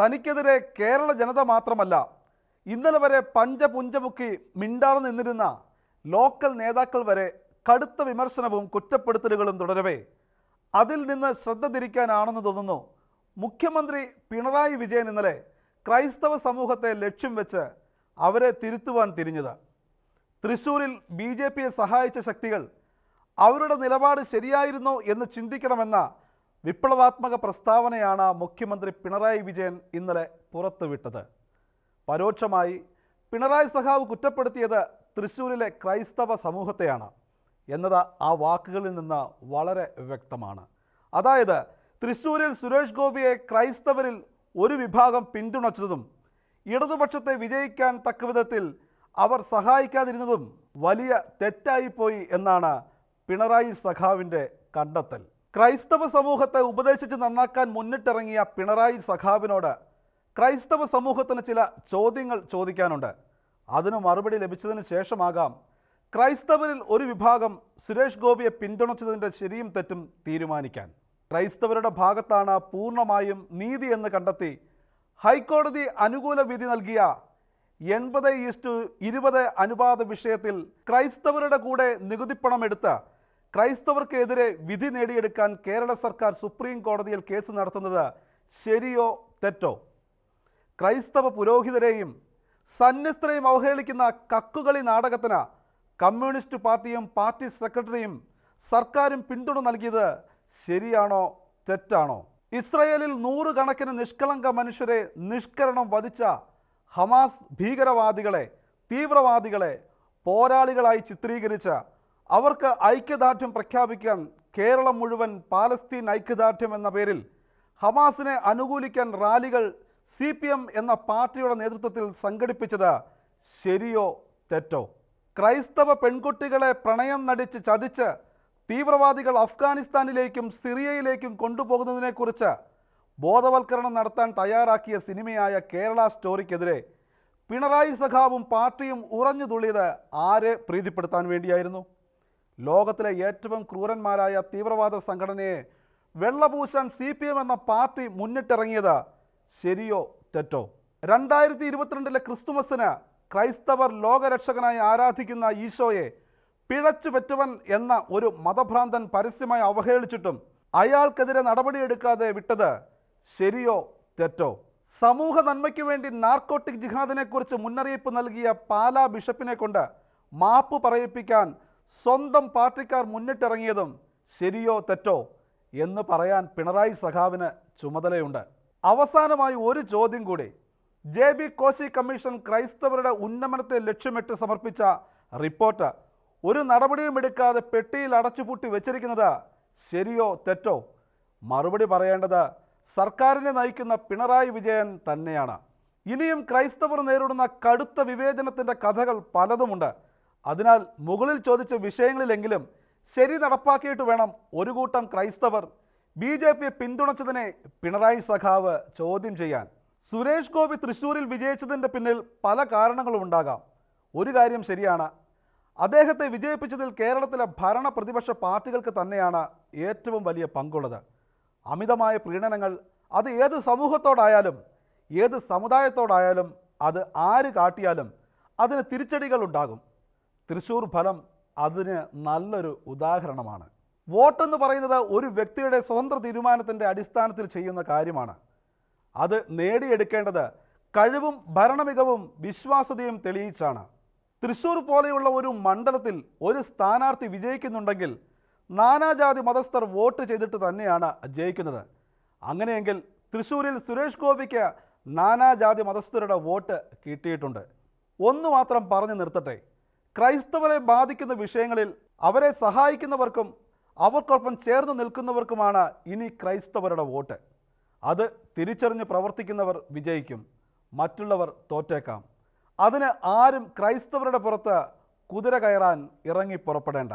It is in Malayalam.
തനിക്കെതിരെ കേരള ജനത മാത്രമല്ല ഇന്നലെ വരെ പഞ്ചപുഞ്ചമുക്കി മിണ്ടാതെ നിന്നിരുന്ന ലോക്കൽ നേതാക്കൾ വരെ കടുത്ത വിമർശനവും കുറ്റപ്പെടുത്തലുകളും തുടരവേ. അതിൽ നിന്ന് ശ്രദ്ധ തിരിക്കാനാണെന്ന് തോന്നുന്നു. മുഖ്യമന്ത്രി പിണറായി വിജയൻ ഇന്നലെ ക്രൈസ്തവ സമൂഹത്തെ ലക്ഷ്യം വെച്ച് അവരെ തിരുത്തുവാൻ തിരിഞ്ഞത്. തൃശൂരിൽ ബി സഹായിച്ച ശക്തികൾ അവരുടെ നിലപാട് ശരിയായിരുന്നോ എന്ന് ചിന്തിക്കണമെന്ന വിപ്ലവാത്മക പ്രസ്താവനയാണ് മുഖ്യമന്ത്രി പിണറായി വിജയൻ ഇന്നലെ പുറത്തുവിട്ടത്. പരോക്ഷമായി പിണറായി സഖാവ് കുറ്റപ്പെടുത്തിയത് തൃശ്ശൂരിലെ ക്രൈസ്തവ സമൂഹത്തെയാണ് എന്നത് ആ വാക്കുകളിൽ നിന്ന് വളരെ വ്യക്തമാണ്. അതായത് തൃശ്ശൂരിൽ സുരേഷ് ഗോപിയെ ക്രൈസ്തവരിൽ ഒരു വിഭാഗം പിന്തുണച്ചതും ഇടതുപക്ഷത്തെ വിജയിക്കാൻ തക്കവിധത്തിൽ അവർ സഹായിക്കാതിരുന്നതും വലിയ തെറ്റായിപ്പോയി എന്നാണ് പിണറായി സഖാവിന്റെ കണ്ടെത്തൽ. ക്രൈസ്തവ സമൂഹത്തെ ഉപദേശിച്ച് നന്നാക്കാൻ മുന്നിട്ടിറങ്ങിയ പിണറായി സഖാവിനോട് ക്രൈസ്തവ സമൂഹത്തിന് ചില ചോദ്യങ്ങൾ ചോദിക്കാനുണ്ട്. അതിനു മറുപടി ലഭിച്ചതിന് ശേഷമാകാം ക്രൈസ്തവരിൽ ഒരു വിഭാഗം സുരേഷ് ഗോപിയെ പിന്തുണച്ചതിന്റെ ശരിയും തെറ്റും തീരുമാനിക്കാൻ. ക്രൈസ്തവരുടെ ഭാഗത്താണ് പൂർണമായും നീതി എന്ന് കണ്ടെത്തി ഹൈക്കോടതി അനുകൂല വിധി നൽകിയ എൺപത് ഈസ്റ്റു ഇരുപത് അനുപാത വിഷയത്തിൽ ക്രൈസ്തവരുടെ കൂടെ നികുതിപ്പണം എടുത്ത് ക്രൈസ്തവർക്കെതിരെ വിധി നേടിയെടുക്കാൻ കേരള സർക്കാർ സുപ്രീം കോടതിയിൽ കേസ് നടത്തുന്നത് ശരിയോ തെറ്റോ? ക്രൈസ്തവ പുരോഹിതരെയും സന്യസ്തരെയും അവഹേളിക്കുന്ന കക്കുകളി നാടകത്തിന് കമ്മ്യൂണിസ്റ്റ് പാർട്ടിയും പാർട്ടി സെക്രട്ടറിയും സർക്കാരും പിന്തുണ നൽകിയത് ശരിയാണോ തെറ്റാണോ? ഇസ്രയേലിൽ നൂറുകണക്കിന് നിഷ്കളങ്ക മനുഷ്യരെ നിഷ്കരണം വധിച്ച ഹമാസ് ഭീകരവാദികളെ തീവ്രവാദികളെ പോരാളികളായി ചിത്രീകരിച്ച അവർക്ക് ഐക്യദാർഢ്യം പ്രഖ്യാപിക്കാൻ കേരളം മുഴുവൻ പാലസ്തീൻ ഐക്യദാർഢ്യം എന്ന പേരിൽ ഹമാസിനെ അനുകൂലിക്കാൻ റാലികൾ സി പി എം എന്ന പാർട്ടിയുടെ നേതൃത്വത്തിൽ സംഘടിപ്പിച്ചത് ശരിയോ തെറ്റോ? ക്രൈസ്തവ പെൺകുട്ടികളെ പ്രണയം നടിച്ച് ചതിച്ച് തീവ്രവാദികൾ അഫ്ഗാനിസ്ഥാനിലേക്കും സിറിയയിലേക്കും കൊണ്ടുപോകുന്നതിനെക്കുറിച്ച് ബോധവൽക്കരണം നടത്താൻ തയ്യാറാക്കിയ സിനിമയായ കേരള സ്റ്റോറിക്കെതിരെ പിണറായി സഖാവും പാർട്ടിയും ഉറഞ്ഞു തുള്ളിയത് ആരെ പ്രീതിപ്പെടുത്താൻ വേണ്ടിയായിരുന്നു? ലോകത്തിലെ ഏറ്റവും ക്രൂരന്മാരായ തീവ്രവാദ സംഘടനയെ വെള്ളപൂശാൻ സി പി എം എന്ന പാർട്ടി മുന്നിട്ടിറങ്ങിയത് ശരിയോ തെറ്റോ? രണ്ടായിരത്തി ഇരുപത്തിരണ്ടിലെ ക്രിസ്തുമസിന് ക്രൈസ്തവർ ലോകരക്ഷകനായി ആരാധിക്കുന്ന ഈശോയെ പിഴച്ചു പറ്റുവൻ എന്ന ഒരു മതഭ്രാന്തൻ പരസ്യമായി അവഹേളിച്ചിട്ടും അയാൾക്കെതിരെ നടപടിയെടുക്കാതെ വിട്ടത് ശരിയോ തെറ്റോ? സമൂഹ നന്മയ്ക്ക് വേണ്ടി നാർക്കോട്ടിക് ജിഹാദിനെക്കുറിച്ച് മുന്നറിയിപ്പ് നൽകിയ പാലാ ബിഷപ്പിനെ കൊണ്ട് മാപ്പ് പറയിപ്പിക്കാൻ സ്വന്തം പാർട്ടിക്കാർ മുന്നിട്ടിറങ്ങിയതും ശരിയോ തെറ്റോ എന്ന് പറയാൻ പിണറായി സഖാവിന് ചുമതലയുണ്ട്. അവസാനമായി ഒരു ചോദ്യം കൂടി. ജെ ബി കോശി കമ്മീഷൻ ക്രൈസ്തവരുടെ ഉന്നമനത്തെ ലക്ഷ്യമിട്ട് സമർപ്പിച്ച റിപ്പോർട്ട്. ഒരു നടപടിയും എടുക്കാതെ പെട്ടിയിൽ അടച്ചുപൂട്ടി വെച്ചിരിക്കുന്നത് ശരിയോ തെറ്റോ? മറുപടി പറയേണ്ടത് സർക്കാരിനെ നയിക്കുന്ന പിണറായി വിജയൻ തന്നെയാണ്. ഇനിയും ക്രൈസ്തവർ നേരിടുന്ന കടുത്ത വിവേചനത്തിന്റെ കഥകൾ പലതുമുണ്ട്. അതിനാൽ മുകളിൽ ചോദിച്ച വിഷയങ്ങളിലെങ്കിലും ശരി നടപ്പാക്കിയിട്ട് വേണം ഒരു കൂട്ടം ക്രൈസ്തവർ ബി ജെ പിയെ പിന്തുണച്ചതിനെ പിണറായി സഖാവ് ചോദ്യം ചെയ്യാൻ. സുരേഷ് ഗോപി തൃശ്ശൂരിൽ വിജയിച്ചതിന്റെ പിന്നിൽ പല കാരണങ്ങളും ഉണ്ടാകാം. ഒരു കാര്യം ശരിയാണ് അദ്ദേഹത്തെ വിജയിപ്പിച്ചതിൽ കേരളത്തിലെ ഭരണ പ്രതിപക്ഷ പാർട്ടികൾക്ക് തന്നെയാണ് ഏറ്റവും വലിയ പങ്കുള്ളത്. അമിതമായ പ്രീണനങ്ങൾ അത് ഏത് സമൂഹത്തോടായാലും ഏത് സമുദായത്തോടായാലും അത് ആര് കാട്ടിയാലും അതിന് തിരിച്ചടികൾ ഉണ്ടാകും. തൃശ്ശൂർ ഫലം അതിന് നല്ലൊരു ഉദാഹരണമാണ്. വോട്ടെന്ന് പറയുന്നത് ഒരു വ്യക്തിയുടെ സ്വതന്ത്ര തീരുമാനത്തിന്റെ അടിസ്ഥാനത്തിൽ ചെയ്യുന്ന കാര്യമാണ്. അത് നേടിയെടുക്കേണ്ടത് കഴിവും ഭരണമികവും വിശ്വാസ്യതയും തെളിയിച്ചാണ്. തൃശ്ശൂർ പോലെയുള്ള ഒരു മണ്ഡലത്തിൽ ഒരു സ്ഥാനാർത്ഥി വിജയിക്കുന്നുണ്ടെങ്കിൽ നാനാജാതി മതസ്ഥർ വോട്ട് ചെയ്തിട്ട് തന്നെയാണ് ജയിക്കുന്നത്. അങ്ങനെയെങ്കിൽ തൃശ്ശൂരിൽ സുരേഷ് ഗോപിക്ക് നാനാജാതി മതസ്ഥരുടെ വോട്ട് കിട്ടിയിട്ടുണ്ട്. ഒന്നു മാത്രം പറഞ്ഞു നിർത്തട്ടെ. ക്രൈസ്തവരെ ബാധിക്കുന്ന വിഷയങ്ങളിൽ അവരെ സഹായിക്കുന്നവർക്കും അവർക്കൊപ്പം ചേർന്ന് നിൽക്കുന്നവർക്കുമാണ് ഇനി ക്രൈസ്തവരുടെ വോട്ട്. അത് തിരിച്ചറിഞ്ഞ് പ്രവർത്തിക്കുന്നവർ വിജയിക്കും മറ്റുള്ളവർ തോറ്റേക്കാം. അതിന് ആരും ക്രൈസ്തവരുടെ പുറത്ത് കുതിര കയറാൻ ഇറങ്ങി പുറപ്പെടേണ്ട.